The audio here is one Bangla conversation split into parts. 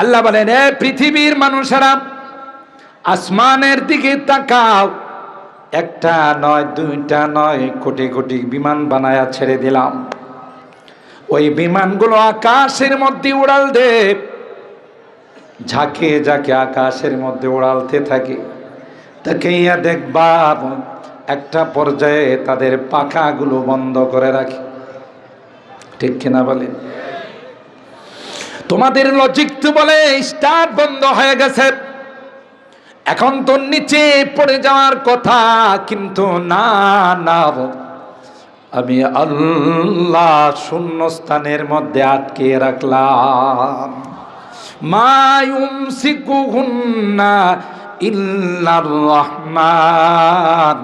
আল্লাহ বলেন, এ পৃথিবীর মানুষেরা, আসমানের দিকে তাকাও। একটা নয়, দুইটা নয়, কোটি কোটি বিমান বানায়া ছেড়ে দিলাম। ওই বিমানগুলো আকাশের মধ্যে উড়াল দে ঝাঁকে ঝাঁকে আকাশের মধ্যে উড়ালতে থাকে। তাকে ইয়া দেখবা, একটা পর্যায়ে তাদের পাখাগুলো বন্ধ করে রাখে। ঠিক কিনা বলেন? তোমাদের লজিক তো বলে স্টার্ট বন্ধ হয়ে গেছে। এখন তো নিচে পড়ে যাওয়ার কথা, কিন্তু না না আমি আল্লাহ শূন্য স্থানের মধ্যে আটকে রাখলাম। মায়ুম সিকুহুন্না ইল্লার রহমান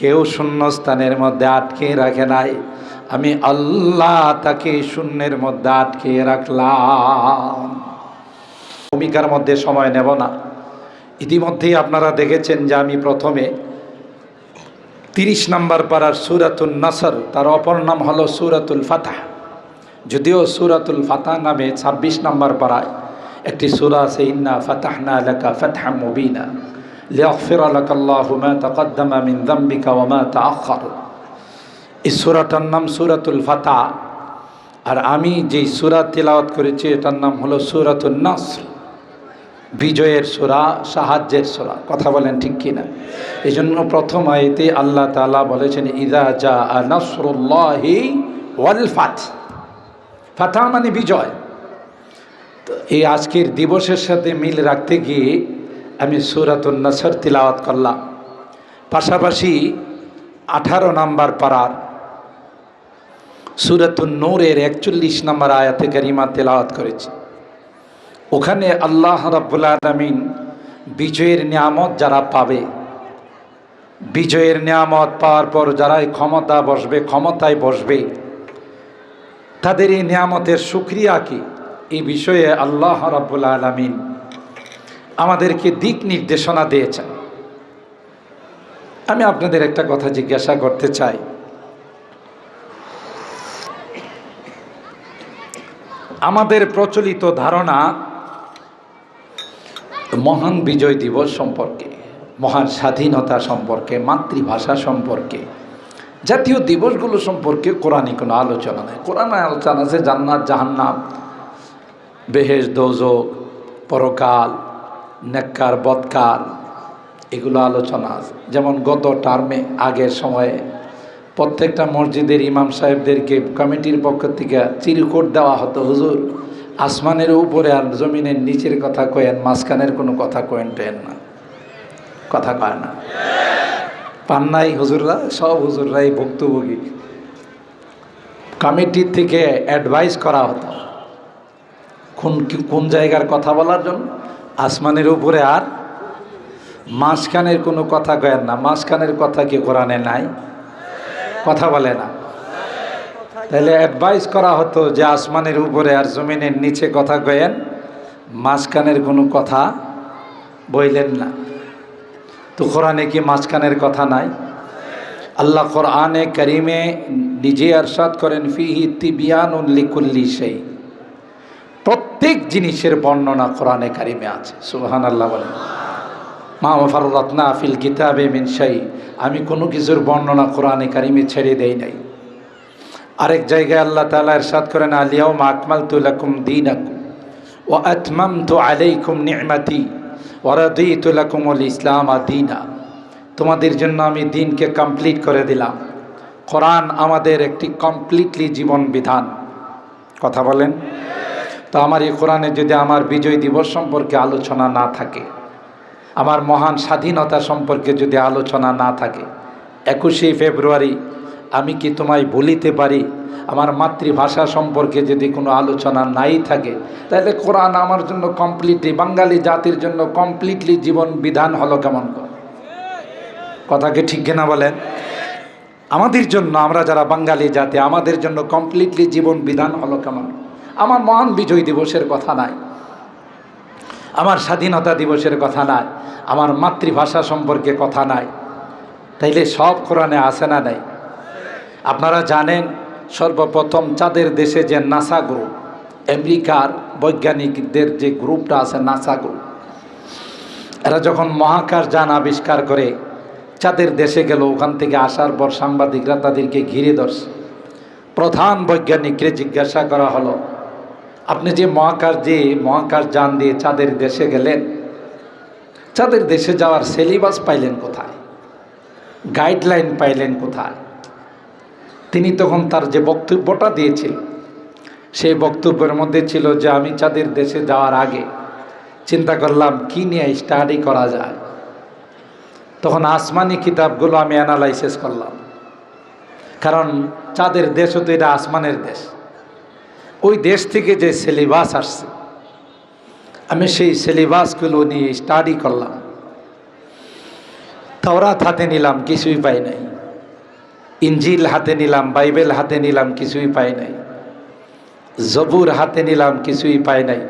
কেউ শূন্য স্থানের মধ্যে আটকে রাখে নাই। আমি আল্লাহ তাকে শূন্যের মধ্যে আটকে রাখলাম। ভূমিকার মধ্যে সময় নেব না। ইতিমধ্যেই আপনারা দেখেছেন যে আমি প্রথমে তিরিশ নম্বর পাড়ার সুরাতুল নাসর, তার অপর নাম হলো সুরাতুল ফাতাহ। যদিও সুরাতুল ফাতাহ নামে ছাব্বিশ নম্বর পাড়ায় একটি সুরা আছে, ইন্না ফাতাহনা লাকা ফাতহা মুবিনা লিয়াগফির লাকা আল্লাহু মা তাকদ্দামা মিন যামবিকা মা এই সুরাটার নাম সুরাতুল ফাতা। আর আমি যেই সুরা তেলাওয়াত করেছি, এটার নাম হলো সুরাতুল নাসর। বিজয়ের সোরা, সাহায্যের সোরা, কথা বলেন ঠিক কিনা? এই জন্য প্রথম আয়তে আল্লাহ তালা বলেছেন, ইদা যা নসরুল্লাহি ওয়াল ফাত। ফাতা মানে বিজয়। তো এই আজকের দিবসের সাথে মিল রাখতে গিয়ে আমি সুরাতুল নাসর তিলাওয়াত করলাম। পাশাপাশি আঠারো নাম্বার পাড়ার সুরাতুল নূরের একচল্লিশ নম্বর আয়াতে কারিমা তেলাওয়াত করেছি। ওখানে আল্লাহ রাব্বুল আলমিন বিজয়ের নিয়ামত যারা পাবে, বিজয়ের নিয়ামত পাওয়ার পর যারাই ক্ষমতা বসবে, ক্ষমতায় বসবে, তাদের এই নিয়ামতের সুক্রিয়া কি? এই বিষয়ে আল্লাহ রাব্বুল আলমিন আমাদেরকে দিক নির্দেশনা দিয়েছেন। আমি আপনাদের একটা কথা জিজ্ঞাসা করতে চাই। আমাদের প্রচলিত ধারণা মহান বিজয় দিবস সম্পর্কে, মহান স্বাধীনতা সম্পর্কে, মাতৃভাষা সম্পর্কে, জাতীয় দিবসগুলো সম্পর্কে কোরআনে কোনো আলোচনা নেই। কোরআনে আলোচনা আছে জান্নাত, জাহান্নাম, বেহেশ, দোজক, পরকাল, নেককার বদকার এগুলো আলোচনা আছে। যেমন গত টার্মে আগের সময়ে প্রত্যেকটা মসজিদের ইমাম সাহেবদেরকে কমিটির পক্ষ থেকে চিরকুট দেওয়া হতো, হুজুর, আসমানের উপরে আর জমিনের নিচের কথা কয়েন, মাঝখানের কোনো কথা কয়েন টেন না। কথা কয় না। পান নাই হুজুররা, সব হুজুররাই ভুক্তভোগী। কমিটির থেকে অ্যাডভাইস করা হতো। কোন কোন জায়গার কথা বলার জন্য? আসমানের উপরে আর মাঝখানের কোনো কথা কয়েন না। মাঝখানের কথা কি কোরআনে নাই? কথা বলে না। তাহলে অ্যাডভাইস করা হতো যে আসমানের উপরে আর জমিনের নিচে কথা কয়েন মাঝখানের কোনো কথা বইলেন না। তো কোরআনে কি মাঝখানের কথা নাই? আল্লাহ কোরআনে করিমে নিজে আরশাদ করেন, ফিহি তিবিয়ান উল্লিকুল্লি সেই প্রত্যেক জিনিসের বর্ণনা কোরআনে কারিমে আছে। সুহান আল্লাহ বলেন। মা ফারুরাতনা ফিল কিতাবে মিন শাই। আমি কোনো কিছুর বর্ণনা কোরআনে কারিমে ছেড়ে দেই নাই। আরেক জায়গায় আল্লাহ তালা এরশাদ করেন আলিয়াও মা আকমাল তুলাকুম দিন ও আতমাম তো আলাইকুম নিয়মাতি ওরাদি তুলাকুমুল ইসলাম আদিনা তোমাদের জন্য আমি দিনকে কমপ্লিট করে দিলাম। কোরআন আমাদের একটি কমপ্লিটলি জীবন বিধান। কথা বলেন? তো আমার এই কোরআনে যদি আমার বিজয় দিবস সম্পর্কে আলোচনা না থাকে আমার মহান স্বাধীনতা সম্পর্কে যদি আলোচনা না থাকে, একুশে ফেব্রুয়ারি আমি কি তোমায় বলিতে পারি? আমার মাতৃভাষা সম্পর্কে যদি কোনো আলোচনা নাই থাকে, তাহলে কোরআন আমার জন্য কমপ্লিটলি বাঙালি জাতির জন্য কমপ্লিটলি জীবন বিধান হলো কেমন কথাকে ঠিক কিনা বলেন? আমাদের জন্য, আমরা যারা বাঙালি জাতি, আমাদের জন্য কমপ্লিটলি জীবন বিধান হলো কেমন? আমার মহান বিজয় দিবসের কথা নাই। আমার স্বাধীনতা দিবসের কথা নাই। আমার মাতৃভাষা সম্পর্কে কথা নাই। তাইলে সব কোরআনে আসে না নাই? আপনারা জানেন, সর্বপ্রথম চাঁদের দেশে যে নাসা গ্রুপ, আমেরিকার বৈজ্ঞানিকদের যে গ্রুপটা আছে নাসা গ্রুপ, এরা যখন মহাকাশ যান আবিষ্কার করে, চাঁদের দেশে গেল, ওখান থেকে আসার পর সাংবাদিকরা তাদেরকে ঘিরে ধরছে। প্রধান বৈজ্ঞানিককে জিজ্ঞাসা করা হলো, আপনি যে মহাকাশ যে মহাকাশ যান দিয়ে চাঁদের দেশে গেলেন চাঁদের দেশে যাওয়ার সিলেবাস পাইলেন কোথায়? গাইডলাইন পাইলেন কোথায়? তিনি তখন তার যে বক্তব্যটা দিয়েছিল, সেই বক্তব্যের মধ্যে ছিল যে, আমি চাঁদের দেশে যাওয়ার আগে চিন্তা করলাম, কি নিয়ে স্টাডি করা যায়? তখন আসমানি কিতাবগুলো আমি অ্যানালাইসিস করলাম। কারণ চাঁদের দেশ তো এটা আসমানের দেশ। ওই দেশ থেকে যে সিলেবাস আসছে আমি সেই সিলেবাসগুলো নিয়ে স্টাডি করলাম। তাওরাত হাতে নিলাম, কিছুই পাই নাই। ইঞ্জিল হাতে নিলাম বাইবেল হাতে নিলাম, কিছুই পাই নাই। জবুর হাতে নিলাম, কিছুই পাই নাই।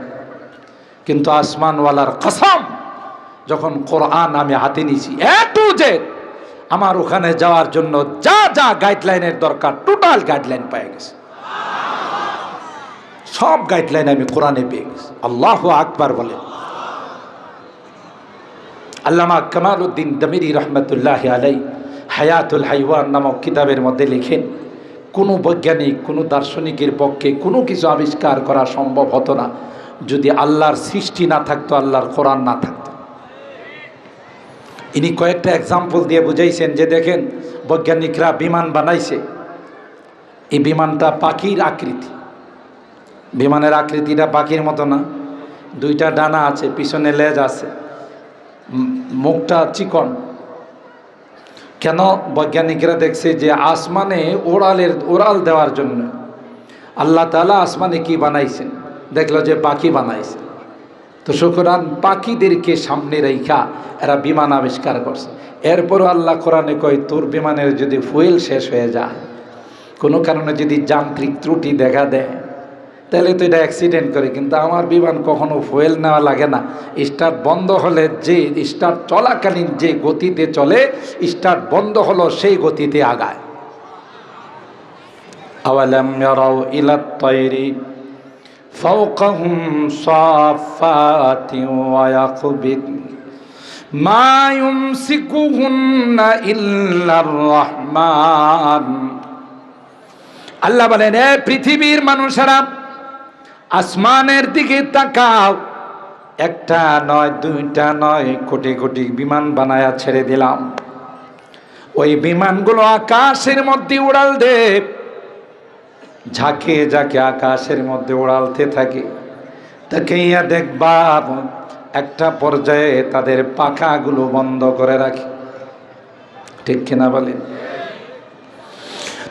কিন্তু আসমানওয়ালার কসম, যখন কোরআন আমি হাতে নিয়েছি, এ টু জেড, আমার ওখানে যাওয়ার জন্য যা যা গাইডলাইনের দরকার টোটাল গাইডলাইন পেয়ে গেছে। সব গাইডলাইন আমি কোরআনে পেয়ে গেছি। আল্লাহ আকবার বলে। আল্লামা কামাল উদ্দিন দমিরি রহমতুল্লাহ আলাই হায়াতুল হাইওয়ান নামক কিতাবের মধ্যে লিখেন, কোনো বৈজ্ঞানিক, কোনো দার্শনিকের পক্ষে কোনো কিছু আবিষ্কার করা সম্ভব হতো না যদি আল্লাহর সৃষ্টি না থাকতো, আল্লাহর কোরআন না থাকতো। ইনি কয়েকটা এক্সাম্পল দিয়ে বুঝাইছেন যে দেখেন, বৈজ্ঞানিকরা বিমান বানাইছে। এই বিমানটা পাখির আকৃতি। বিমানের আকৃতিটা পাখির মতো না। দুইটা ডানা আছে, পিছনে লেজ আছে মুখটা চিকন। কেন বৈজ্ঞানিকরা দেখছে যে আসমানে ওড়ালের, ওড়াল দেওয়ার জন্য আল্লাহ তালা আসমানে কি বানাইছেন? দেখল যে পাখি বানাইছে। তো সুতরাং পাখিদেরকে সামনে রেখা এরা বিমান আবিষ্কার করছে। এরপরও আল্লাহ কোরআনে কয়, তোর বিমানের যদি ফুয়েল শেষ হয়ে যায়, কোনো কারণে যদি যান্ত্রিক ত্রুটি দেখা দেয় তাহলে তো এটা অ্যাক্সিডেন্ট করে কিন্তু আমার বিমান কখনো ফুয়েল নেওয়া লাগে না। স্টার্ট বন্ধ হলে যে স্টার্ট চলাকালীন যে গতিতে চলে স্টার্ট বন্ধ হলো সেই গতিতে আগায়। আল্লাহ বলেন এ পৃথিবীর মানুষেরা আসমানের দিকে তাকাও। একটা নয়, দুইটা নয়, কোটি কোটি বিমান বানায়া ছেড়ে দিলাম। ওই বিমানগুলো আকাশের মধ্যে উড়াল দে ঝাঁকে ঝাঁকে আকাশের মধ্যে উড়ালতে থাকে। তাকে ইয়া দেখবা, একটা পর্যায়ে তাদের পাখাগুলো বন্ধ করে রাখে। ঠিক কিনা বলে?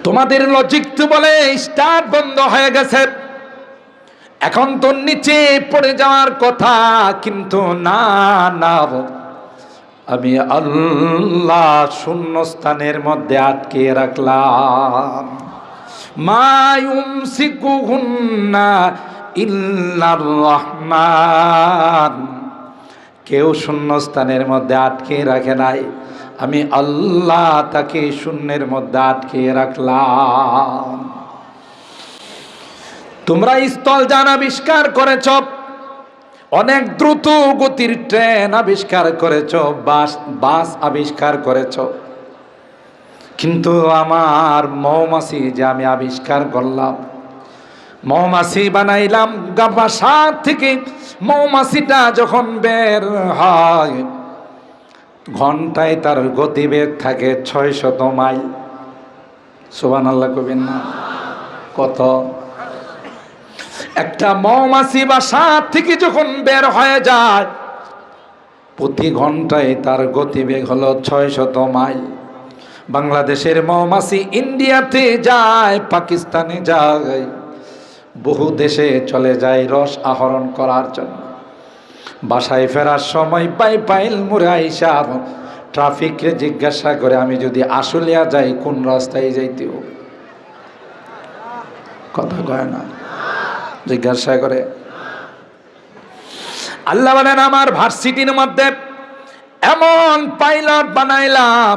তোমাদের লজিক তো বলে স্টার্ট বন্ধ হয়ে গেছে। এখন তো নিচে পড়ে যাওয়ার কথা, কিন্তু না না আমি আল্লাহ শূন্য স্থানের মধ্যে আটকে রাখলাম। মায়ুম সিকুহুন্না ইল্লার রহমান কেউ শূন্যস্থানের মধ্যে আটকে রাখে নাই। আমি আল্লাহ তাকে শূন্যের মধ্যে আটকে রাখলাম। তোমরা স্থল যান আবিষ্কার করেছ। অনেক দ্রুত গতির ট্রেন আবিষ্কার করেছ, বাস বাস আবিষ্কার করেছ। কিন্তু আমার মৌমাছি যে আমি আবিষ্কার করলাম, মৌমাছি বানাইলাম বাসা থেকে মৌমাছিটা যখন বের হয়, ঘন্টায় তার গতিবেগ থাকে ছয় শত মাইল। সোবান আল্লাহ কবিন কত? একটা মৌমাছি বাসা থেকে যখন বের হয়ে যায়, প্রতি ঘন্টায় তার গতিবেগ হলো ছয় শত মাইল। বাংলাদেশের মৌমাছি ইন্ডিয়াতে যায়, পাকিস্তানে যায়, বহু দেশে চলে যায় রস আহরণ করার জন্য। বাসায় ফেরার সময় পাই পাইল মুরে আইসাব ট্রাফিককে জিজ্ঞাসা করে, আমি যদি আসলিয়া যাই, কোন রাস্তায় যাইতেও? কথা কয় না। জিজ্ঞাসা করে, আল্লাহ বলেন, আমার ভার্সিটির মধ্যে এমন পাইলট বানাইলাম,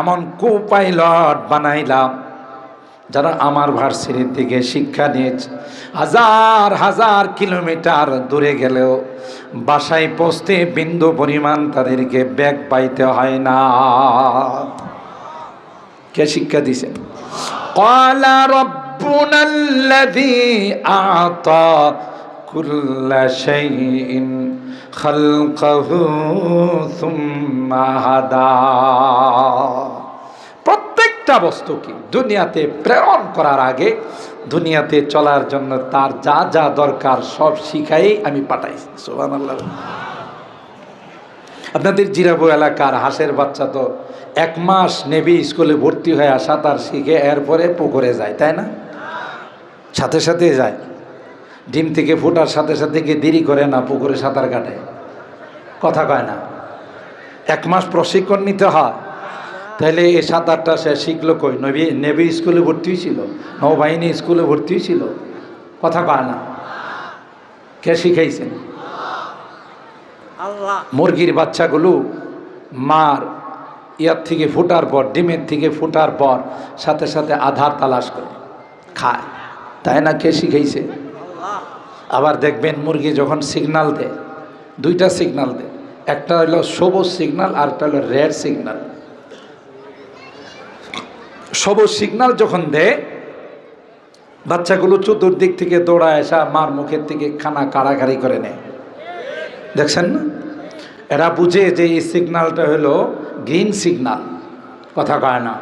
এমন কু পাইলট বানাইলাম, যারা আমার ভার্সিটির দিকে শিক্ষা নিয়েছে। হাজার হাজার কিলোমিটার দূরে গেলেও বাসায় পৌঁছতে বিন্দু পরিমাণ তাদেরকে ব্যাগ পাইতে হয় না। কে শিক্ষা দিছে? কয়লা রব ربنا الذي أعطى كل شيء خلقه ثم هدى. প্রত্যেকটা বস্তুকে দুনিয়াতে প্রেরণ করার আগে দুনিয়াতে চলার জন্য তার যা যা দরকার সব শিখাই আমি পাঠাইছি। সোহান আপনাদের জিরাবু এলাকার হাঁসের বাচ্চা তো এক মাস নেবি স্কুলে ভর্তি হয়ে সাঁতার শিখে এরপরে পুকুরে যায়, তাই না? সাথে সাথে যায়। ডিম থেকে ফোটার সাথে সাথে গিয়ে দেরি করে না পুকুরে সাঁতার কাটে। কথা কয় না। এক মাস প্রশিক্ষণ নিতে হয়। তাহলে এই সাঁতারটা সে শিখলো কই? নবী নেভি স্কুলে ভর্তি হয়েছিল নৌবাহিনী স্কুলে ভর্তি হয়েছিল। কথা কয় না। কে শিখাইছেন মুরগির বাচ্চাগুলো মার ইয়ার থেকে ফুটার পর ডিমের থেকে ফুটার পর সাথে সাথে আধার তালাশ করে খায়। তাই না কে শিখাইছে? আবার দেখবেন মুরগি যখন সিগনাল দেয়, দুইটা সিগনাল দেয়। একটা হলো সবুজ সিগনাল আর একটা হলো রেড সিগনাল সবুজ সিগনাল যখন দেয়, বাচ্চাগুলো চতুর্দিক থেকে দৌড়ায় আসা মার মুখের থেকে খানা কাড়াকাড়ি করে নেয়। দেখছেন না? এরা বুঝে যে এই সিগনালটা হলো গ্রিন সিগনাল কথা কয় না।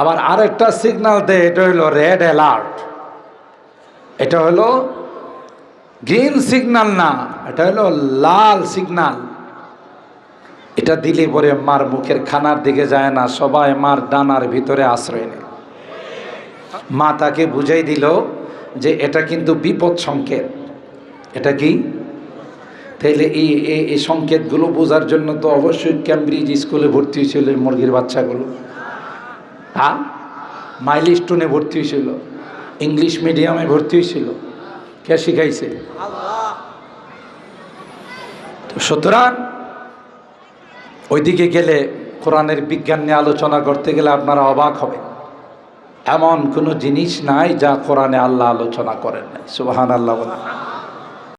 আবার আরেকটা সিগন্যাল দেয়, এটা হলো রেড অ্যালার্ট এটা হলো গ্রিন সিগনাল না, এটা হলো লাল সিগনাল এটা দিলে পরে মার মুখের খানার দিকে যায় না, সবাই মার ডানার ভিতরে আশ্রয় নেয়। মা তাকে বুঝাই দিল যে এটা কিন্তু বিপদ সংকেত। এটা কি? তাইলে এই এই সংকেতগুলো বোঝার জন্য তো অবশ্যই ক্যামব্রিজ স্কুলে ভর্তি হয়েছিল মুরগির বাচ্চাগুলো। হ্যাঁ? মাইল স্টোনে ভর্তি হয়েছিল। ইংলিশ মিডিয়ামে ভর্তি হয়েছিল। কে শিখাইছে? সুতরাং ওইদিকে গেলে কোরআনের বিজ্ঞান নিয়ে আলোচনা করতে গেলে আপনারা অবাক হবেন। এমন কোনো জিনিস নাই যা কোরআনে আল্লাহ আলোচনা করেন নাই। সুবাহান আল্লাহ